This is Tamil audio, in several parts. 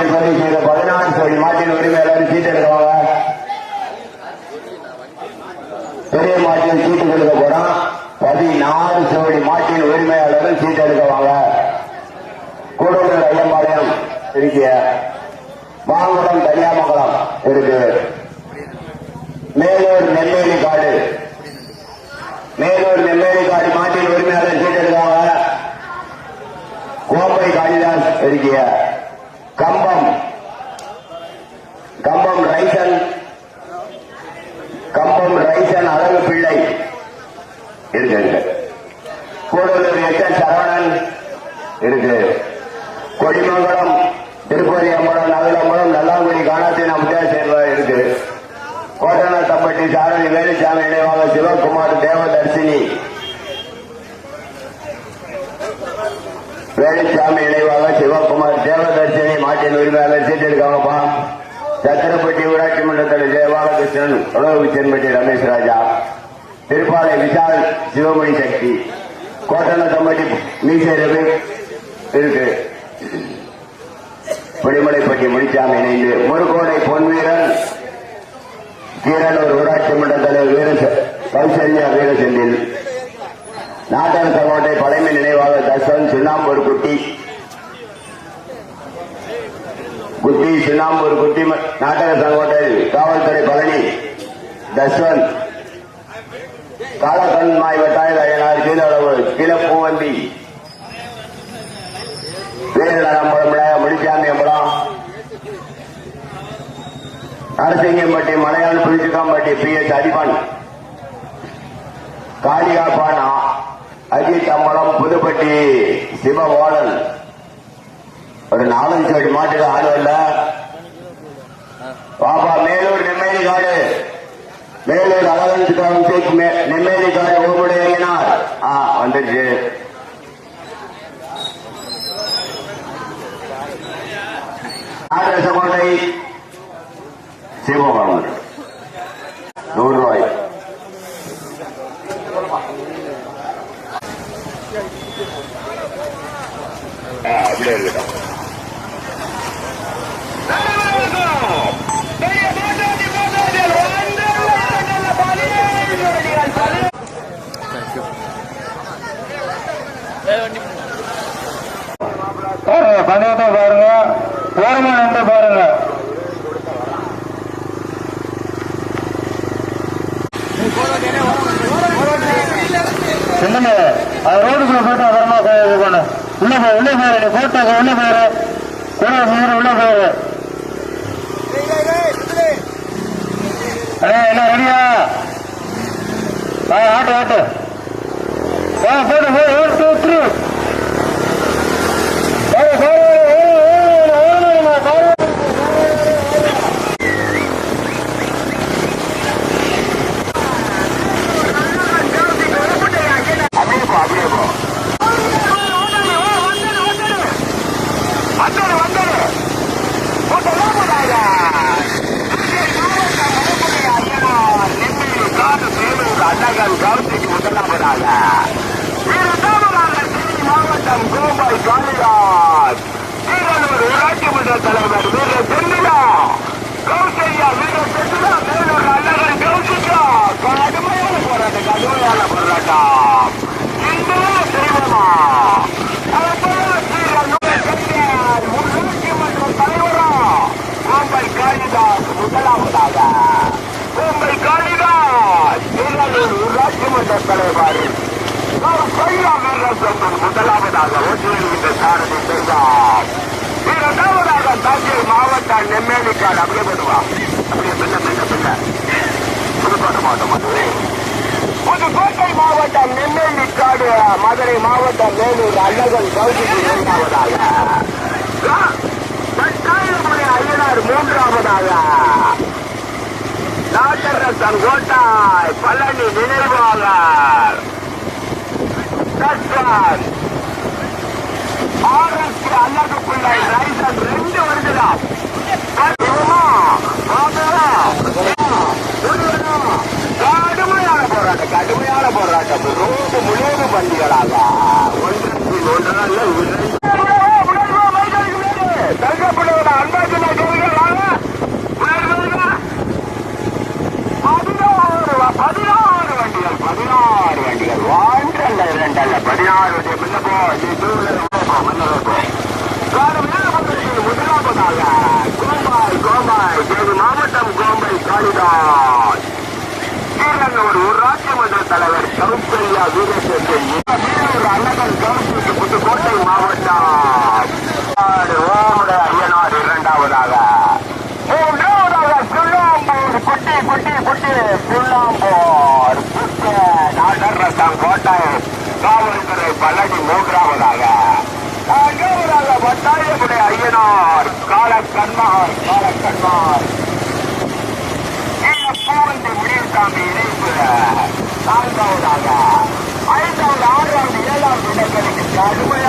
மாட்டில் பதிவு செய்த பதினாறு கோடி மாட்டில் உரிமை எல்லாரும் சீட்டு எடுக்கிறாங்க பெரிய மாட்டில் சீட்டு கொடுக்க போறோம் பதினாறு கோடி மாட்டின் உரிமையாளர்கள் சீட்டு எடுக்கிறாங்க கூடலூர் ஐயம்பாளையம் இருக்கிய மாங்குளம் கன்னியாமங்கலம் இருக்கு மேலூர் நெல்வேலி காடு மேலூர் நெல்வேலி காடு மாட்டின் உரிமையாளர் சீட்டு எடுக்கவாங்க கோம்பை காளிதாஸ் இருக்கிய கம்பம் கம்பம் ரைசன் கம்பம் ரைசன் அழகு பிள்ளை இருக்கு இருக்கு கூடலூர் எஸ் என் சரவணன் இருக்கு கொடிமங்கலம் திருப்பதி அம்பலம் நகலம்பலம் நல்லாங்குடி காணாத்தி நம்பியா சேர்வா இருக்கு. கோட்டனா தம்பட்டி சாரணி வேலுசாமி நினைவாக சிவகுமார் தேவதர்சினி. வேலுசாமி நினைவாக சிவகுமார் தேவதர்சினி மாட்டின் உரிமையாளர் சீட்டிருக்காங்கப்பா சத்திரப்பட்டி ஊராட்சி மன்றத்தில் ஜெயபாலகிருஷ்ணன் உணவு சென்பட்டி ரமேஷ் ராஜா. திருப்பாலை விஷால் சிவமணி சக்தி. கோட்டன தம்பட்டி மீசை ரவி இருக்கு. பொடிமலைப்பட்டி முடிச்சாமி இணைந்து முருகோடை பொன்வீரன் கீரனூர் ஊராட்சி மன்ற தலைவர் வீர கௌசல்யா வீரசெந்தில். நாட்டான் சகோட்டை பழமை நினைவாக தசன் சுண்ணாம்பூர் குட்டி. குட்டி சுண்ணாம்பூர் குட்டி நாட்டக சகோதரி காவல்துறை பழனி தஸ்வன் மாய் வட்டாயில் அயனார் கீழளவு கீழப்பூவந்தி. நரசிங்கம்பட்டி மலையாள புளிச்சுக்காம்பட்டி பி. எஸ் அரிபன் காளிகாபானா அஜித் அம்பலம் புதுப்பட்டி சிவவாளன் ஒரு நாலஞ்சு அடி மாட்டுக்கு ஆளு வரல. பாபா மேலூர் நெம்மேலி காடு. மேலூர் அழகன் சித்திரம் நெம்மேலி காடு உங்களுடைய இயனார் ஆ வந்துருச்சு Sebo Bhavan. Door Roy. Ah, there you go. ஆ ஆட்டு ஆட்டு ஆ போட்டு போய் ஒன் டூ த்ரீ பாரு பாரு ஓடணுமா பாரு அப்படியே போ அப்படியே போ அண்ணகன் கவுண்டிக்கு முதலாவதாக இரண்டாவதாக தேனி மாவட்டம் கோபாய் காளிதாஸ் வீரனூர் ஊராட்சி மன்ற தலைவர் வீர செல்லியா கௌசல்யா வீர செல்லியா மேலூர் அண்ணகன் கௌசிக்கா கடுமையான போராட்டம் கடுமையான போராட்டம் இன்றும் செய்வோமா அதுபோல வீரனூர் செல்லியார் ஊராட்சி மன்ற தலைவரா கோபாய் காளிதாஸ் முதலாவதாக கோம்பை காளிதாஸ் வீரனூர் ஊராட்சி மன்ற தலைவர் கையா வீரசந்தன் முதலாவதாக ஒன்றிணைந்த சாரதி செய்தார் இரண்டாவதாக தஞ்சை மாவட்ட நெம்மேலிக்கால் அப்படியே பண்ணுவா அப்படியே பின்ன பின்ன பின்ன புதுக்கோட்டை மாவட்டம் மதுரை புதுக்கோட்டை மாவட்டம் நெம்மேலிக்காடு மதுரை மாவட்டம் மேலூர் அழகன் கௌசிக்கு இரண்டாவதாக பட்டாயிரமணி ஐயனார் மூன்றாவதாக நாட்டரசன் கோட்டாய் பழனி நினைவாளர் தஸ்வான் ஆர்எஸ்கே அல்லது ரெண்டு வருதுடா கடுமையான போராட்டம் கடுமையான போராட்டம் ரோடு முழுவதும் வண்டிகளாக ஒன்றிற்கு பதினாறு வண்டிகள் பதினாறு வண்டிகள் ஒன்று அல்ல இரண்டு பதினாறு வண்டிகள் முன்னப்போ ¡Suscríbete al canal! ¡Suscríbete al canal! ¡Suscríbete நான்காவதாக ஐந்தாவது ஆறாவது இரண்டாவது இடங்களுக்கு கடுமை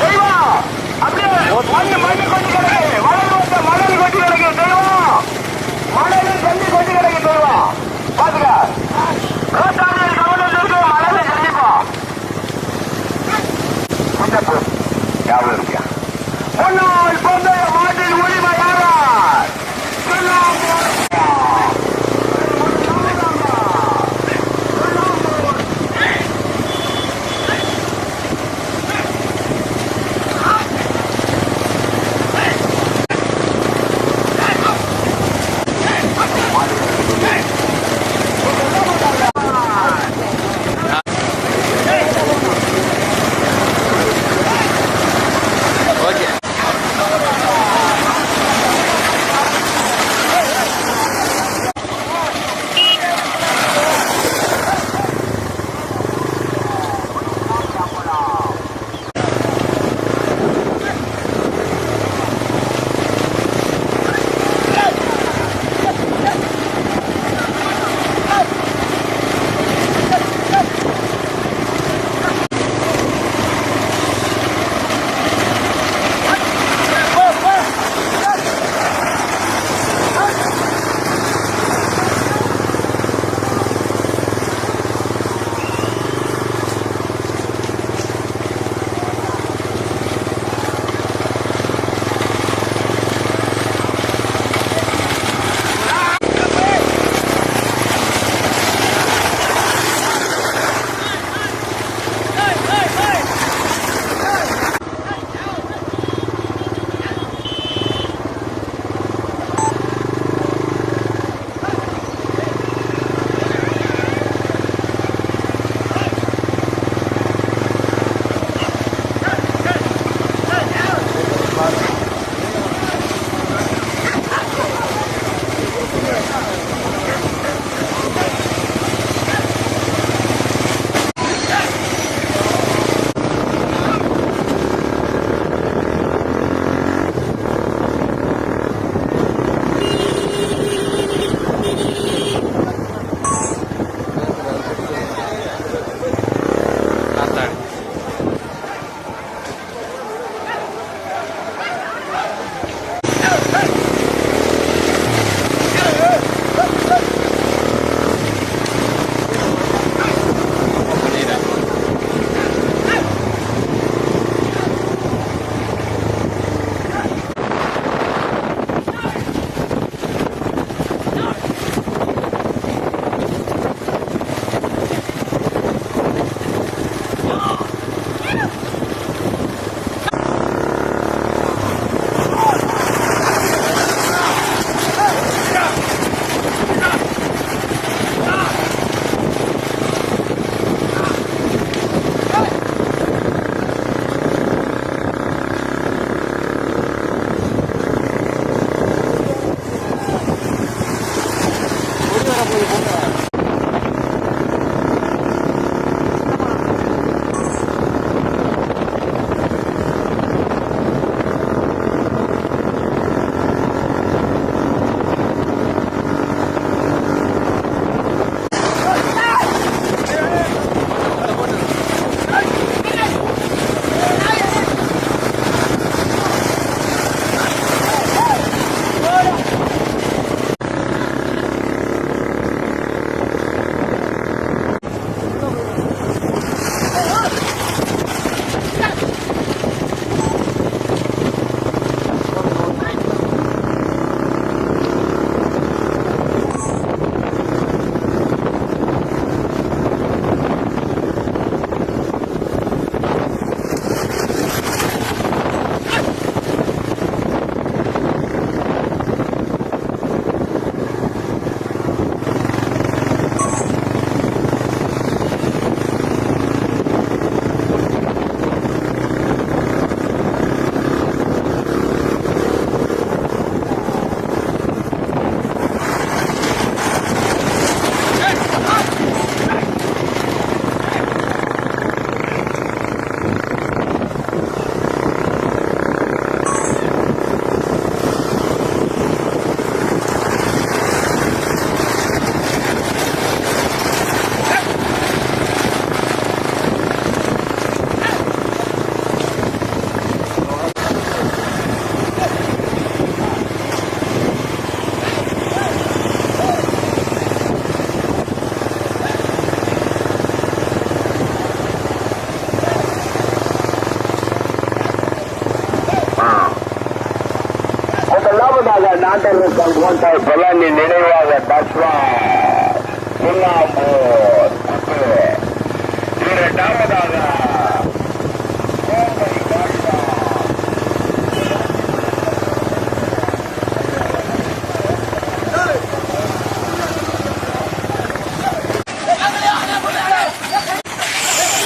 தெய்வா அப்படியே மண்ணு மண்ணு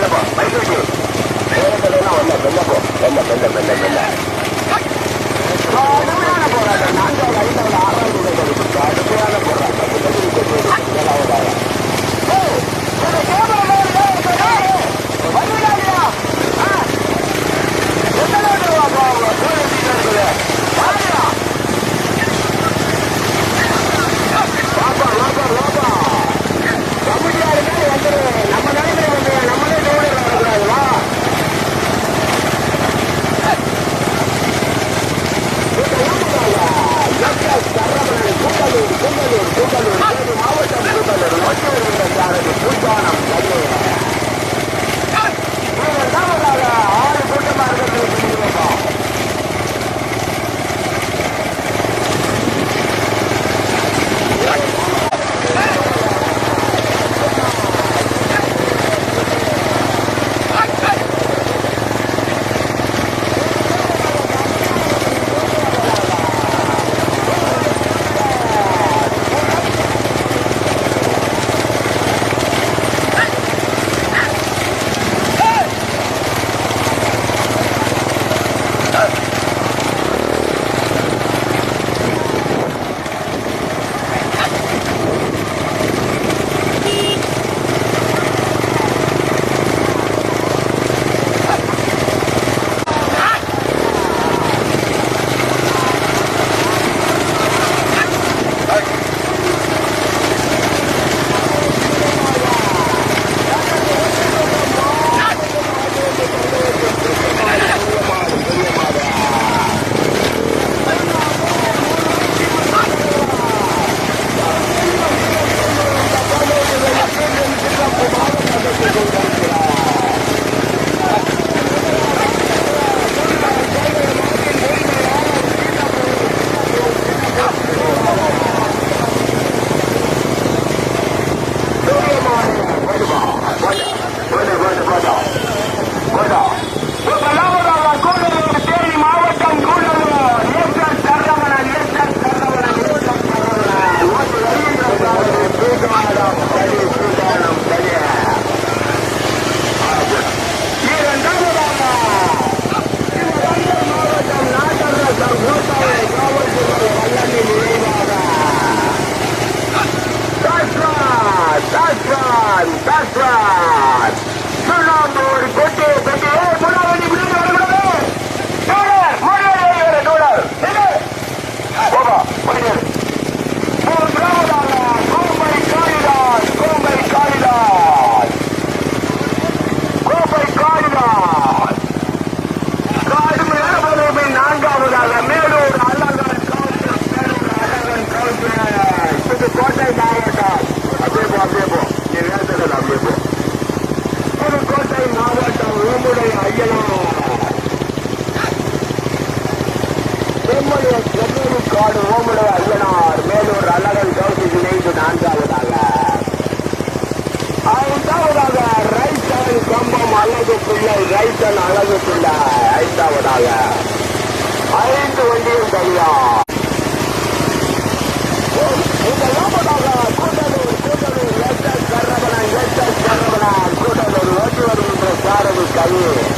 கூட்டம் காடு ஓமுடைய ஐயனார். மேலூர் அழகன் கவுசி இணைந்து நான்காவதாக. ஐந்தாவதாக ரைத்தன் கம்பம் அழகு பிள்ளை ரைத்தன் அழகு பிள்ளை. ஐந்தாவதாக ஐந்து வண்டியும் கையா முதலாவதாக கூட்டலூர் கூட்டலூர் லட்சம் கரவணன் லட்சம் கரவணன் கூட்டலூர் ஓட்டி வருகின்ற சாரதி கயிறு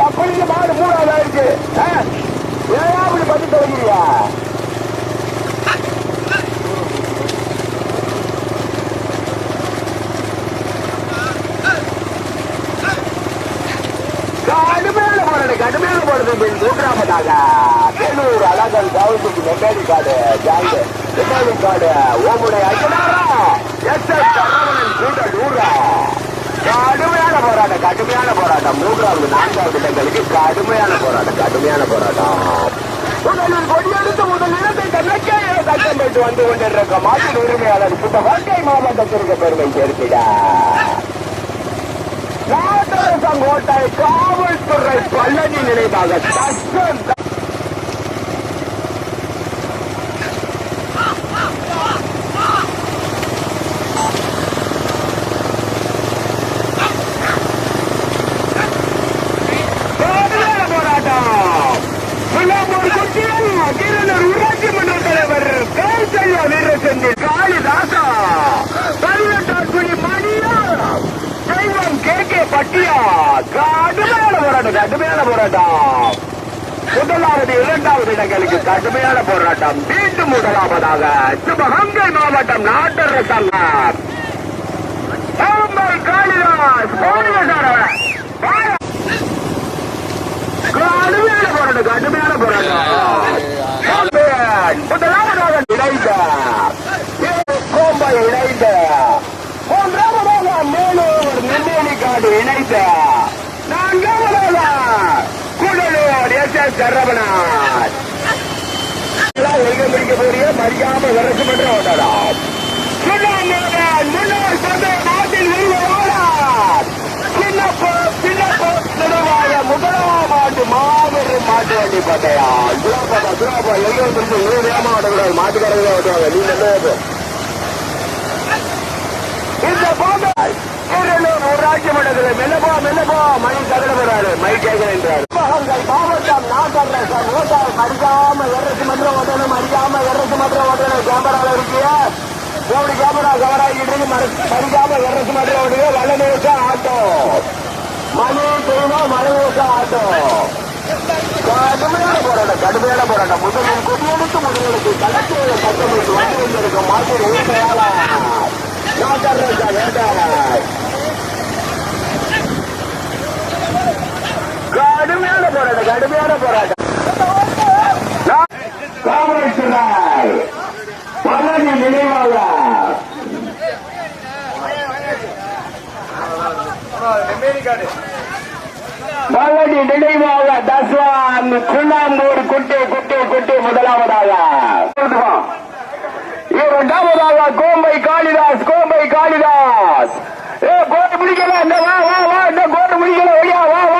அப்படிங்க மாடு மூணாவது ஆயிடுச்சு ஏன் அப்படி பண்ணி தொடங்கிறியா கடுமையான போராடு கடுமையான போராடு மூன்றாவதாக அழகன் கவுசுக்கு நெட்டாடி காடு ஜாங்கு ஓமுடைய ஐயனாரா எஸ் எஸ் சரவணன் கூட்ட நூறா கடுமையான போராட்டம் கடுமையான போராட்டம். மூன்றாவது நான்காவது இடங்களுக்கு கடுமையான போராட்டம் கடுமையான போராட்டம். முதலில் கொடியெடுத்து முதல் இடத்தை தன்னக்கே சட்டம் பெற்று வந்து கொண்டிருக்க மாட்டின் உரிமையாளர் சுத்த வாழ்க்கை மாவட்டத்திற்கு பெருமை சேர்த்திட. நாட்டரசங்கோட்டை காவல்துறை பழனி நினைவாக தக்கம் கூடலூர் ஊராட்சி மன்ற தலைவர் பேசையா வீரசந்தி காளிதாசா பதினெட்டாம் குடி மணியா தெய்வம் கே கே பட்டியா கடுமையான போராட்டம் கடுமையான போராட்டம் முதலாவது இரண்டாவது இடங்களுக்கு கடுமையான போராட்டம் மீண்டும் முதலாவதாக சிவகங்கை மாவட்டம் நாட்டர் சங்கம் காளிதாஸ் போடுங்க சார் கடுமையான போராட்டம் கடுமையான போராட்டம் முதலாவதாக இணைந்த கோம்பை இணைந்த மூன்றாவதாக மேலூர் நெம்மேலி காடு இணைந்த நான்காவதாக கூடலூர் எஸ் எஸ் சரவணன். பிடிக்க போறிய மரியாம விரசு மன்ற ஓட்டலாம் முன்னாள் சந்தை நாட்டில் ஒருவரானார் சின்னப்போ சின்னப்போ நினைவாய முதலாம் ஆண்டு மாபெரும் மாட்டு வண்டி பந்தயா துராபா சுராபா எல்லாம் இருந்து ஒரு வேகமா ஓடக்கூடாது மாட்டுக்காரங்க ஓட்டுவாங்க நீ என்ன இந்த போதை திருநூர் ஊராட்சி மன்றத்தில் மெல்லப்போ மெல்லப்போ மணி தகட போறாரு மை கேட்கிறேன் மாவட்டம் நாட்டரசன் ஓட்டார் மறிக்காம எரசு மந்திரம் ஓட்டணும் மறிக்காம எரசு மந்திரம் ஓட்டணும். கேமரால இருக்கு. எப்படி கேமரா கவராகிட்டு இருக்கு மறிக்காம எரசு மன்றம் ஓட்டுங்க வல்லநேச ஆட்டோ. மணி தெய்வம் மலைநேச ஆட்டோ. கடுமையான போராட்டம் கடுமையான போராட்டம். முதலில் குடியெடுத்து முதலெடுத்து கலெக்டரை கட்டமைத்து வந்து கொண்டிருக்கும் மாற்று உரிமையாளர் வேண்டாம் கடுமையான போராட்டம் கடுமையான போராட்டம். காமராஜர் பழனி நினைவாக பழனி நினைவாக தஸ்வான் குண்ணாம்பூர் குட்டி குட்டி குட்டி முதலாவதாக. இரண்டாவதாக கோம்பை காளிதாஸ் கோம்பை காளிதாஸ். ஏ கோட்டு முடிக்கல இந்த வா வா வா இந்த கோட்டு முடிக்கல ஒய்யா வா வா.